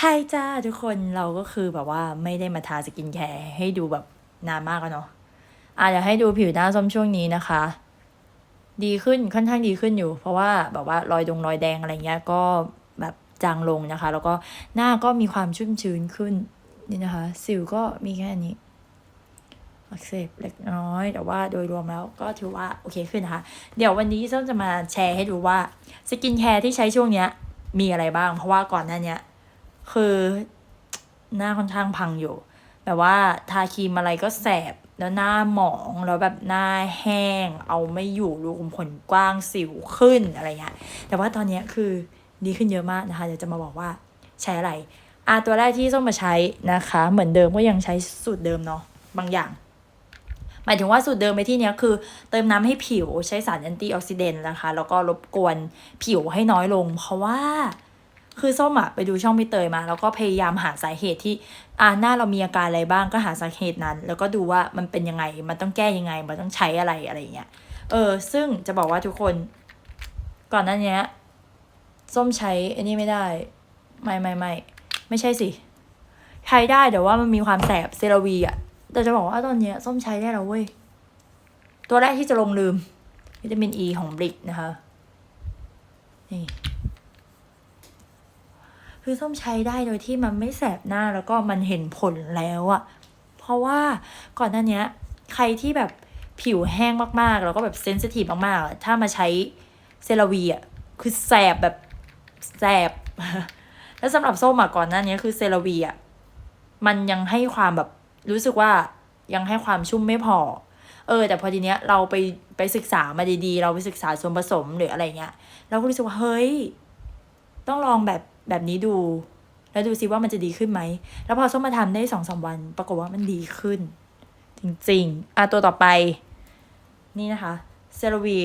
ไฮจ้าทุกคนเราก็คือแบบว่าไม่ได้มาทาสกินแคร์ให้ดูแบบนานมากแล้วเนาะอะเดี๋ยวให้ดูผิวหน้าส้มช่วงนี้นะคะ ดีขึ้นค่อนข้างดีขึ้นอยู่ เพราะว่าแบบว่ารอยดงรอยแดงอะไรเงี้ยก็แบบจางลงนะคะ แล้วก็หน้าก็มีความชุ่มชื้นขึ้นนี่นะคะ สิวก็มีแค่นี้อักเสบเล็กน้อย แต่ว่าโดยรวมแล้วก็ถือว่าโอเคขึ้นนะคะ เดี๋ยววันนี้ส้มจะมาแชร์ให้ดูว่าสกินแคร์ที่ใช้ช่วงเนี้ยมีอะไรบ้าง เพราะว่าก่อนหน้านี้ คือหน้าค่อนข้างพังอยู่ แบบว่าทาครีมอะไรก็แสบแล้วหน้าหมองแล้วแบบหน้าแห้ง เอาไม่อยู่รูขุมขนกว้างสิวขึ้นอะไรเงี้ยแต่ว่าตอนเนี้ยคือดีขึ้นเยอะมากนะคะเดี๋ยวจะมาบอกว่าใช้อะไรอะตัวแรกที่ส้มมาใช้นะคะ เหมือนเดิมก็ยังใช้สูตรเดิมเนาะบางอย่าง หมายถึงว่าสูตรเดิมในที่เนี้ยคือ เติมน้ำให้ผิวใช้สารแอนตี้ออกซิเดนต์นะคะ แล้วก็รบกวนผิวให้น้อยลง เพราะว่า คือส้มอะไปดูช่องพี่เตยมา แล้วก็พยายามหาสาเหตุที่อ่าหน้าเรามีอาการอะไรบ้างก็หาสาเหตุนั้น แล้วก็ดูว่ามันเป็นยังไง มันต้องแก้ยังไง มันต้องใช้อะไรอะไรอย่างเงี้ย เออ ซึ่งจะบอกว่าทุกคน ก่อนหน้านี้ส้มใช้อันนี้ไม่ได้ ไม่ไม่ไม่ไม่ใช่สิ ใช้ได้แต่ว่ามันมีความแสบเซรวีอะแต่จะบอกว่าตอนเนี้ยส้มใช้ได้แล้วเว้ย ตัวแรกที่จะลงลืมวิตามินอ e ีของบลิกนะคะ นี่ คือส้มใช้ได้โดยที่มันไม่แสบหน้าแล้วก็มันเห็นผลแล้วอะเพราะว่าก่อนหน้าเนี้ยใครที่แบบผิวแห้งมากๆ แล้วก็แบบเซนซิทีฟมากๆ ถ้ามาใช้เซราวีอะคือแสบแบบแสบ แล้วสำหรับส้มอะก่อนหน้านี้คือเซราวีอะมันยังให้ความแบบรู้สึกว่ายังให้ความชุ่มไม่พอ เออ แต่พอทีเนี้ยเราไปไปศึกษามาดีๆ เราไปศึกษาส่วนผสมหรืออะไรเงี้ย เราก็รู้สึกว่าเฮ้ย ต้องลองแบบ แบบนี้ดู แล้วดูซิว่ามันจะดีขึ้นไหม แล้วพอส้มมาทำได้สองสามวัน ปรากฏว่ามันดีขึ้น จริงๆ อะตัวต่อไป นี่นะคะเซรวี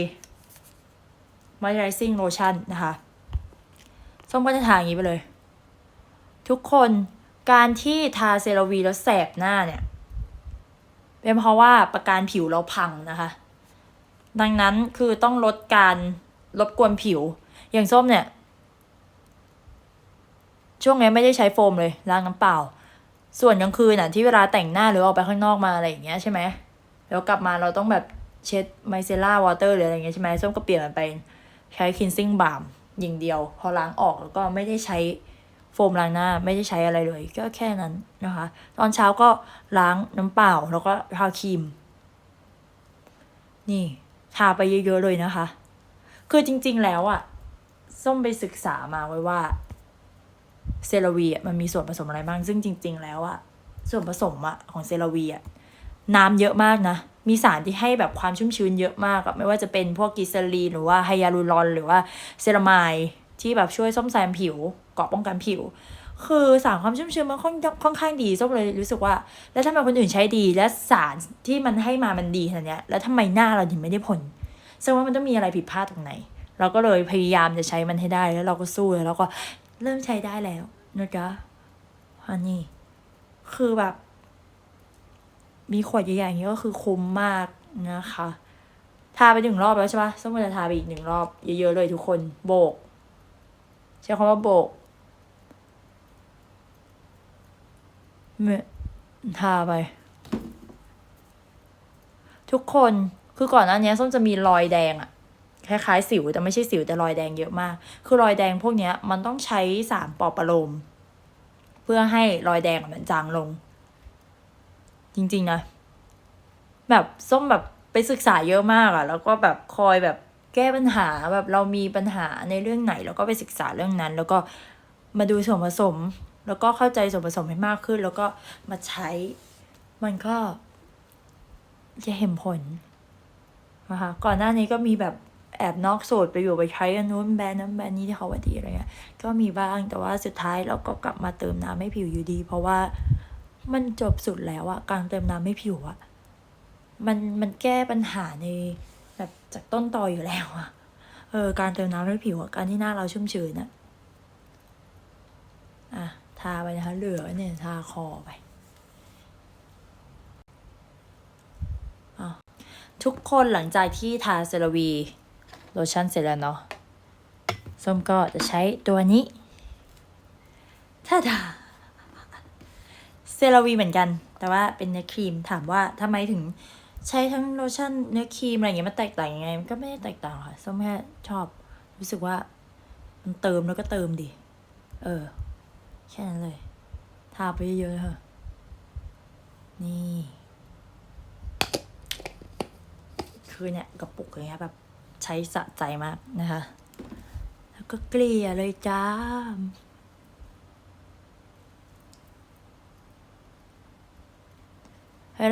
moisturizing lotion นะคะ ส้มก็จะทาอย่างนี้ไปเลย ทุกคนการที่ทาเซรวีแล้วแสบหน้าเนี่ย เป็นเพราะว่าประการผิวเราพังนะคะ ดังนั้นคือต้องลดการรบกวนผิว อย่างส้มเนี่ย ช่วงนี้ไม่ได้ใช้โฟมเลยล้างน้ำเปล่า ส่วนกลางคืนน่ะที่เวลาแต่งหน้าหรือออกไปข้างนอกมาอะไรอย่างเงี้ยใช่ไหมแล้วกลับมาเราต้องแบบเช็ดไมเซล่าวอเตอร์หรืออะไรเงี้ยใช่ไหมส้มก็เปลี่ยนมันไปใช้คินซิ่งบา m อย่างเดียว พอล้างออกแล้วก็ไม่ได้ใช้โฟมล้างหน้าไม่ได้ใช้อะไรเลย ก็แค่นั้นนะคะ ตอนเช้าก็ล้างน้ำเปล่าแล้วก็ทาครีม นี่ทาไปเยอะๆเลยนะคะ คือจริง ๆ แล้วอะ ส้มไปศึกษามาไว้ว่า เซรวีอะมันมีส่วนผสมอะไรบ้าง ซึ่งจริง ๆ แล้วอะส่วนผสมอะของเซรวีอะน้ำเยอะมากนะ มีสารที่ให้แบบความชุ่มชื้นเยอะมากอะไม่ว่าจะเป็นพวกกิเซอรีนหรือว่าไฮยาลูรอน หรือว่าเซรามายที่แบบช่วยซ่อมแซมผิวเกาะป้องกันผิว คือสารความชุ่มชื้นมันค่อนข้างดีส้มเลยรู้สึกว่า แล้วทำไมคนอื่นใช้ดี และสารที่มันให้มามันดีขนาดเนี้ยแล้วทำไมหน้าเราถึงไม่ได้ผลแสดงว่ามันต้องมีอะไรผิดพลาดตรงไหน เราก็เลยพยายามจะใช้มันให้ได้แล้วเราก็สู้แล้วเราก็ เริ่มใช้ได้แล้วนะจ๊ะฮันนี่คือแบบ มีขวดใหญ่ๆอย่างนี้ก็คือคุ้มมากนะคะ ทาไปหนึ่งรอบแล้วใช่ปะส้มจะทาไปอีกหนึ่งรอบ เยอะๆเลยทุกคน โบก ใช้คำว่าโบกเมื่อทาไป ทุกคนคือก่อนหน้านี้ส้มจะมีรอยแดงอะ คล้ายๆสิวแต่ไม่ใช่สิวแต่รอยแดงเยอะมาก คือรอยแดงพวกนี้มันต้องใช้สารปลอบประโลม เพื่อให้รอยแดงมันจางลง จริงๆนะ แบบส้มแบบไปศึกษาเยอะมากอะแล้วก็แบบคอยแบบแก้ปัญหาแบบเรามีปัญหาในเรื่องไหน แล้วก็ไปศึกษาเรื่องนั้น แล้วก็มาดูส่วนผสม แล้วก็เข้าใจส่วนผสมให้มากขึ้น แล้วก็มาใช้ มันก็จะเห็นผลนะคะก่อนหน้านี้ก็มีแบบ แอบนอกโสดไปอยู่ไปใช้อันนู้นแบรนด์นั้นแบรนด์นี้ที่เขาว่าดีอะไรเงี้ย ก็มีบ้างแต่ว่าสุดท้ายเราก็กลับมาเติมน้ำให้ผิวอยู่ดี เพราะว่ามันจบสุดแล้วอะการเติมน้ำให้ผิวอะมันมันแก้ปัญหาในแบบจากต้นตออยู่แล้วอะเออการเติมน้ำให้ผิวอะการที่หน้าเราชุ่มชื้นอะอะทาไปนะคะเหลือเนี่ยทาคอไปอะทุกคนหลังจากที่ทาเซรวี โลชั่นเสร็จแล้วเนาะส้มก็จะใช้ตัวนี้ทถ้าดาเซราวีเหมือนกัน แต่ว่าเป็นเนื้อครีมถามว่าทำไมถึงใช้ทั้งโลชั่นเนื้อครีมอะไรเงี้ยมันแตกต่างยังไงมันก็ไม่ได้แตกต่างค่ะส้มแค่ชอบ รู้สึกว่ามันเติมแล้วก็เติมดิ เออ แค่นั้นเลย ทาไปเยอะๆเถอะนี่ คือเนี่ยกระปุกอย่างเงี้ยแบบ ใช้สะใจมากนะคะ แล้วก็เกลี่ยเลยจ้า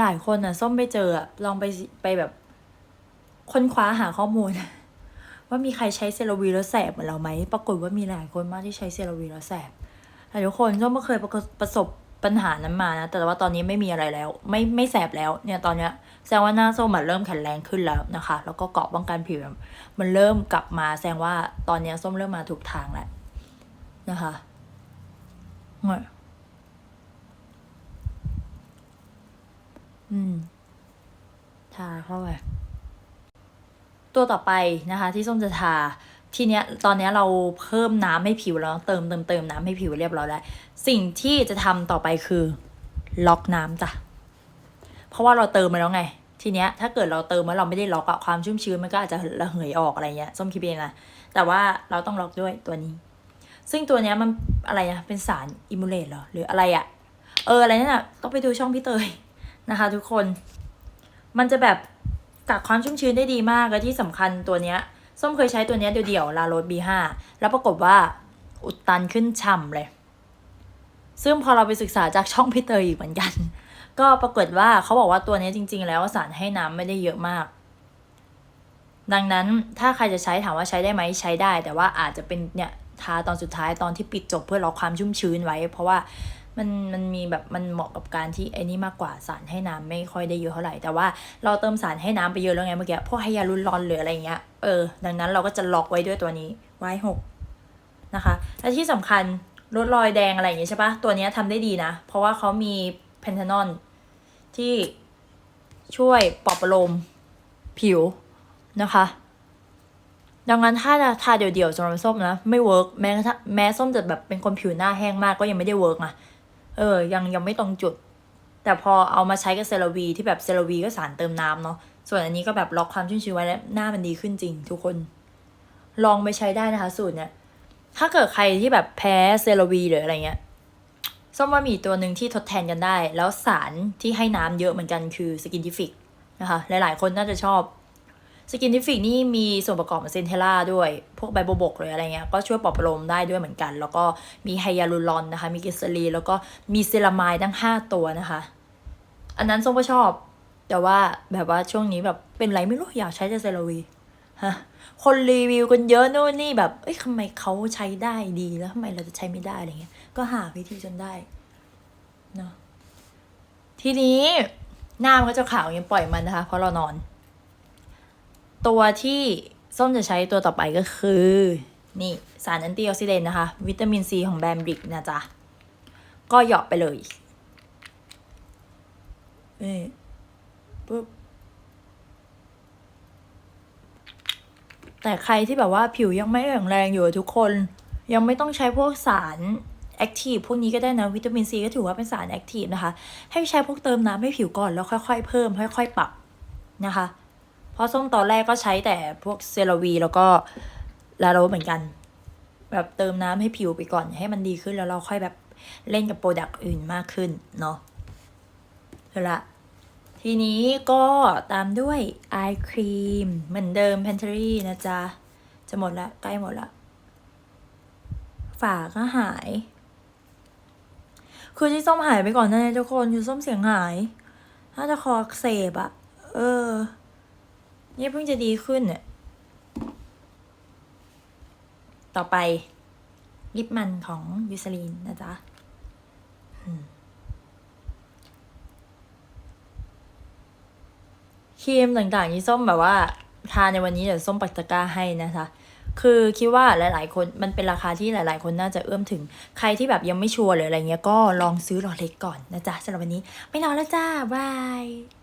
หลายคนอะ ส้มไปเจอลองไปไปแบบค้นคว้าหาข้อมูล ว่ามีใครใช้เซรวีแล้วแสบเหมือนเราไหม ปรากฏว่ามีหลายคนมากที่ใช้เซรวีแล้วแสบแต่ทุกคนส้มไม่เคยประประสบ ปัญหานั้นมานะ แต่ว่าตอนนี้ไม่มีอะไรแล้ว ไม่ไม่แสบแล้วเนี่ยตอนเนี้ยแสดงว่าหน้าส้มมันเริ่มแข็งแรงขึ้นแล้วนะคะ แล้วก็เกาะป้องกันผิวมันเริ่มกลับมาแสดงว่าตอนนี้ส้มเริ่มมาถูกทางแล้วนะคะเนี่ยอืมทาเข้าไปตัวต่อไปนะคะ ที่ส้มจะทา ทีเนี้ยตอนเนี้ยเราเพิ่มน้ำให้ผิวแล้วเติมเติมเติมน้ำให้ผิวเรียบร้อยแล้ว สิ่งที่จะทำต่อไปคือล็อกน้ำจ้ะ เพราะว่าเราเติมมาแล้วไง ทีเนี้ยถ้าเกิดเราเติมแล้วเราไม่ได้ล็อกอะความชุ่มชื้นมันก็อาจจะระเหยออกอะไรเงี้ยส้มคิดเองนะแต่ว่าเราต้องล็อกด้วยตัวนี้ ซึ่งตัวเนี้ยมันอะไรนะเป็นสารอิมูเลตเหรอหรืออะไรอะเอออะไรนั่นอะต้องไปดูช่องพี่เตยนะคะ ทุกคน มันจะแบบกักความชุ่มชื้นได้ดีมากและที่สำคัญตัวเนี้ย ส้มเคยใช้ตัวนี้เดี่ยวๆลาโรส B5 แล้วปรากฏว่าอุดตันขึ้นฉ่ำเลย ซึ่งพอเราไปศึกษาจากช่องพี่เตยอีกเหมือนกัน ก็ปรากฏว่าเขาบอกว่าตัวนี้จริง ๆ แล้วสารให้น้ำไม่ได้เยอะมาก ดังนั้นถ้าใครจะใช้ถามว่าใช้ได้ไหมใช้ได้ แต่ว่าอาจจะเป็นเนี่ยทาตอนสุดท้ายตอนที่ปิดจบเพื่อล็อกความชุ่มชื้นไว้ เพราะว่า มันมันมีแบบมันเหมาะกับการที่ไอ้นี่มากกว่าสารให้น้ำไม่ค่อยได้เยอะเท่าไหร่ แต่ว่าเราเติมสารให้น้ำไปเยอะแล้วไงเมื่อกี้พวกไฮยาลูรอนหรืออะไรเงี้ยเออดังนั้นเราก็จะล็อกไว้ด้วยตัวนี้ไว้หกนะคะและที่สำคัญลดรอยแดงอะไรอย่างเงี้ยใช่ปะตัวนี้ยทำได้ดีนะ เพราะว่าเขามีเพนทานอลที่ช่วยปลอบประโลมผิวนะคะ ดังนั้นถ้าทาเดี่ยวๆสำหรับส้มนะ ไม่เวิร์กแม้แม้ส้มจะแบบเป็นคนผิวหน้าแห้งมากก็ยังไม่ได้เวิร์กนะ เออ ยังยังไม่ตรงจุด แต่พอเอามาใช้กับเซรวีที่แบบเซรวีก็สารเติมน้ำเนาะ ส่วนอันนี้ก็แบบล็อกความชุ่มชื้นไว้แล้วหน้ามันดีขึ้นจริง ทุกคน ลองไปใช้ได้นะคะ สูตรเนี่ย ถ้าเกิดใครที่แบบแพ้เซรวีหรืออะไรเงี้ย ส้มว่ามีตัวหนึ่งที่ทดแทนกันได้ แล้วสารที่ให้น้ำเยอะเหมือนกันคือสกินทิฟิกนะคะ หลายๆ คนน่าจะชอบ สกินทิฟิกนี่มีส่วนประกอบของเซนเทล่าด้วย พวกใบโบบกเลยอะไรเงี้ย ก็ช่วยปลอบประโลมได้ด้วยเหมือนกัน แล้วก็มีไฮยาลูรอนนะคะ มีกิสลีแล้วก็มีเซรามายทั้ง 5 ตัวนะคะ อันนั้นส้มก็ชอบ แต่ว่าแบบว่าช่วงนี้แบบเป็นไรไม่รู้อยากใช้แต่เซราวีฮะ คนรีวิวกันเยอะนู่นนี่แบบ เอ้ยทำไมเขาใช้ได้ดีแล้วทำไมเราจะใช้ไม่ได้อะไรเงี้ย ก็หาวิธีจนได้เนาะ ทีนี้หน้ามันก็จะขาวอย่างนี้ปล่อยมันนะคะ เพราะเรานอน ตัวที่ส้มจะใช้ตัวต่อไปก็คือ นี่สารแอนตี้ออกซิเดนต์นะคะ วิตามินซีของแบรนด์บริกนะจ๊ะ ก็เหยาะไปเลยนี่ปุ๊บแต่ใครที่แบบว่าผิวยังไม่แข็งแรงอยู่ทุกคนยังไม่ต้องใช้พวกสารแอคทีฟพวกนี้ก็ได้นะวิตามินซีก็ถือว่าเป็นสารแอคทีฟนะคะ ให้ใช้พวกเติมน้ำให้ผิวก่อนแล้วค่อยๆเพิ่ม ค่อย ๆ ปรับนะคะ เพราะส้มตอนแรกก็ใช้แต่พวกเซรวีแล้วก็ลาโรเหมือนกัน แบบเติมน้ำให้ผิวไปก่อน ให้มันดีขึ้นแล้วเราค่อยแบบเล่นกับโปรดักต์อื่นมากขึ้นเนาะเอาละทีนี้ก็ตามด้วยไอครีมเหมือนเดิม p a n t e r y นะจ๊ะ จะหมดละ ใกล้หมดละ ฝาก็หาย คือที่ส้มหายไปก่อนนะทุกคน คือส้มเสียงหาย น่าจะคออักเสบอะเออ นี่เพิ่งจะดีขึ้นเนี่ยต่อไปลิปมันของยูซาลีนนะจ๊ะครีมต่างๆที่ส้มแบบว่า ทานในวันนี้เดี๋ยวส้มปักตะกร้าให้นะคะ คือคิดว่าหลายๆ คนมันเป็นราคาที่หลายๆ คนน่าจะเอื้อมถึง ใครที่แบบยังไม่ชัวร์หรืออะไรเงี้ยก็ลองซื้อหลอดเล็กก่อนนะจ๊ะสำหรับวันนี้ ไม่นอนแล้วจ้าบาย